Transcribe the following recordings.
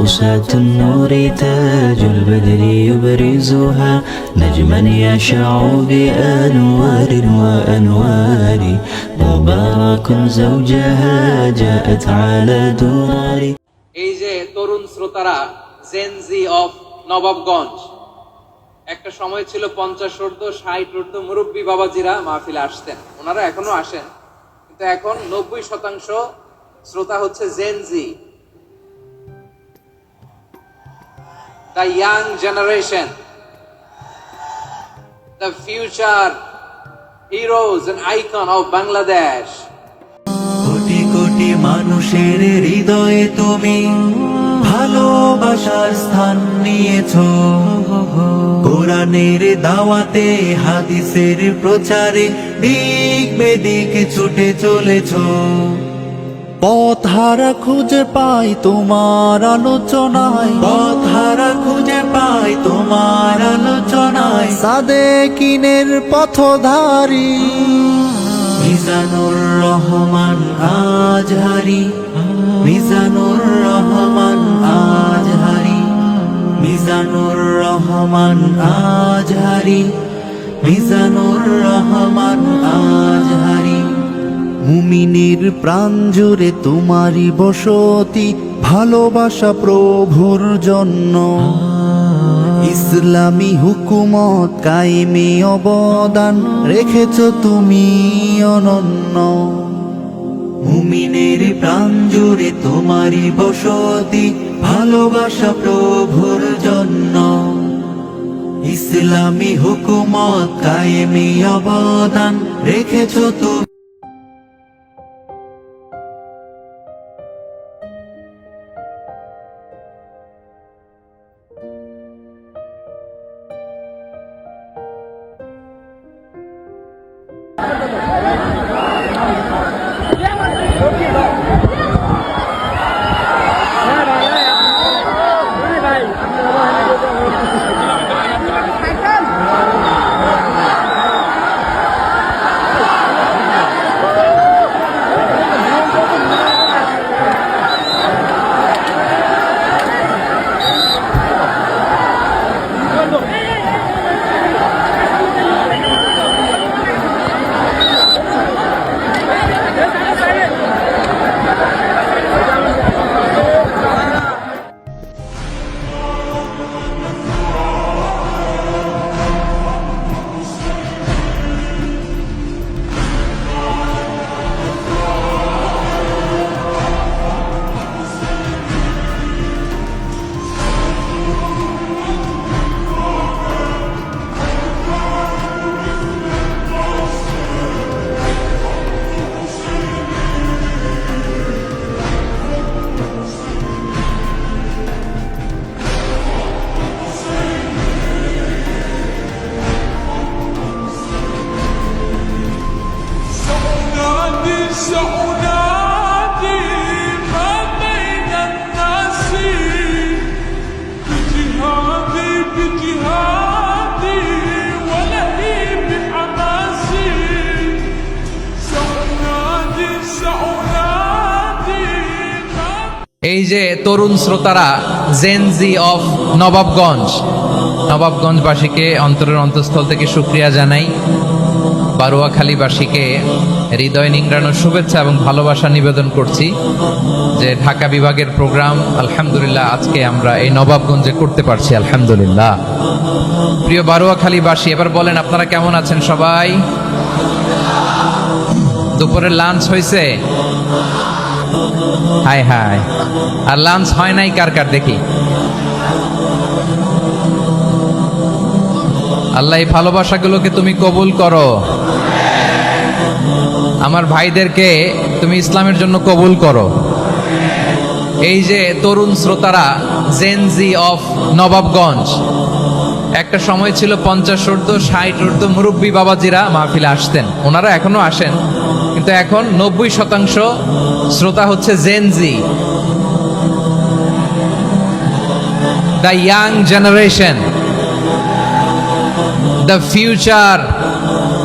موسعة النور تاج البدر يبرزها نجما يشع بأنوار وأنوار مبارك زوجها جاءت على درار এই যে তরুণ শ্রোতারা জেনজি অফ নবাবগঞ্জ একটা সময় ছিল পঞ্চাশ ঊর্ধ্ব ষাট ঊর্ধ্ব মুরব্বী বাবাজিরা মাহফিলে আসতেন ওনারা এখনো আসেন কিন্তু এখন নব্বই শতাংশ শ্রোতা হচ্ছে Gen Z the young generation the future heroes and icon of Bangladesh কোটি কোটি মানুষের হৃদয়ে তুমি ভালোবাসার স্থান নিয়েছ। কোরআনের দাওয়াতে, হাদিসের প্রচারে দিক বেদিক ছুটে চলেছ। পথহারা খুঁজে পাই তোমার আলোচনায়। পথহারা খুঁজে পাই তোমার আলোচনায়। সাদে কিনের পথধারী। মিজানুর রহমান আজহারি মিজানুর রহমান আজহারি মিজানুর রহমান আজহারি মিজানুর রহমান মুমিনের প্রাণ জুড়ে তোমারই বসতি ভালোবাসা প্রভুর জন্য। ইসলামী হুকুমত কায়েমে অবদান রেখেছ তুমি অনন্য। মুমিনের প্রাণ জুড়ে তোমারই বসতি ভালোবাসা প্রভুর জন্য। ইসলামী হুকুমত কায়েমে অবদান রেখেছ তুমি এই যে তরুণ শ্রোতারা জেনজি অফ নবাবগঞ্জ নবাবগঞ্জবাসীকে অন্তরের অন্তঃস্থল থেকে সুক্রিয়া জানাই। বারুয়াখালীবাসীকে হৃদয় নিংড়ানোর শুভেচ্ছা এবং ভালোবাসা নিবেদন করছি যে ঢাকা বিভাগের প্রোগ্রাম, আলহামদুলিল্লাহ, আজকে আমরা এই নবাবগঞ্জে করতে পারছি, আলহামদুলিল্লাহ। প্রিয় বারুয়াখালীবাসী, এবার বলেন, আপনারা কেমন আছেন সবাই? দুপুরের লাঞ্চ হয়েছে হাই হাই আর লাঞ্চ হয় নাই কার কার দেখি? আল্লাহ এই ভালোবাসাগুলোকে তুমি কবুল করো। আমার ভাইদেরকে তুমি ইসলামের জন্য কবুল করো। এই যে তরুণ শ্রোতারা জেনজি অফ নবাবগঞ্জ, একটা সময় ছিল পঞ্চাশ ঊর্ধ্ব, ষাট ঊর্ধ্ব মুরব্বী বাবাজিরা মাহফিলে আসতেন। ওনারা এখনও আসেন, কিন্তু এখন নব্বই শতাংশ শ্রোতা হচ্ছে Gen Z the young generation the future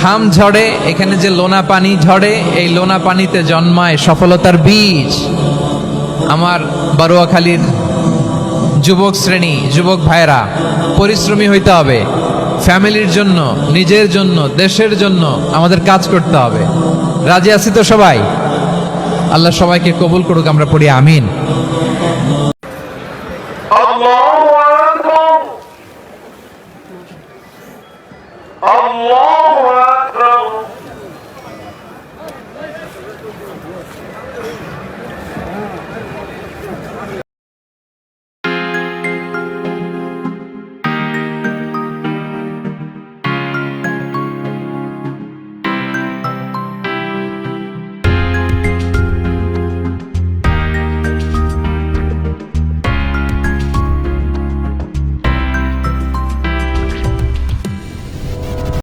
ঘাম ঝরে, এখানে যে লোনা পানি ঝরে, এই লোনা পানিতে জন্মায় সফলতার বীজ। আমার বারুয়াখালীর যুবক শ্রেণি, যুবক ভাইরা পরিশ্রমী হইতে হবে, ফ্যামিলির জন্য, নিজের জন্য, দেশের জন্য আমাদের কাজ করতে হবে। রাজি আছি তো সবাই? আল্লাহ সবাইকে কবুল করুক, আমরা পড়ি, আমিন। الله أكبر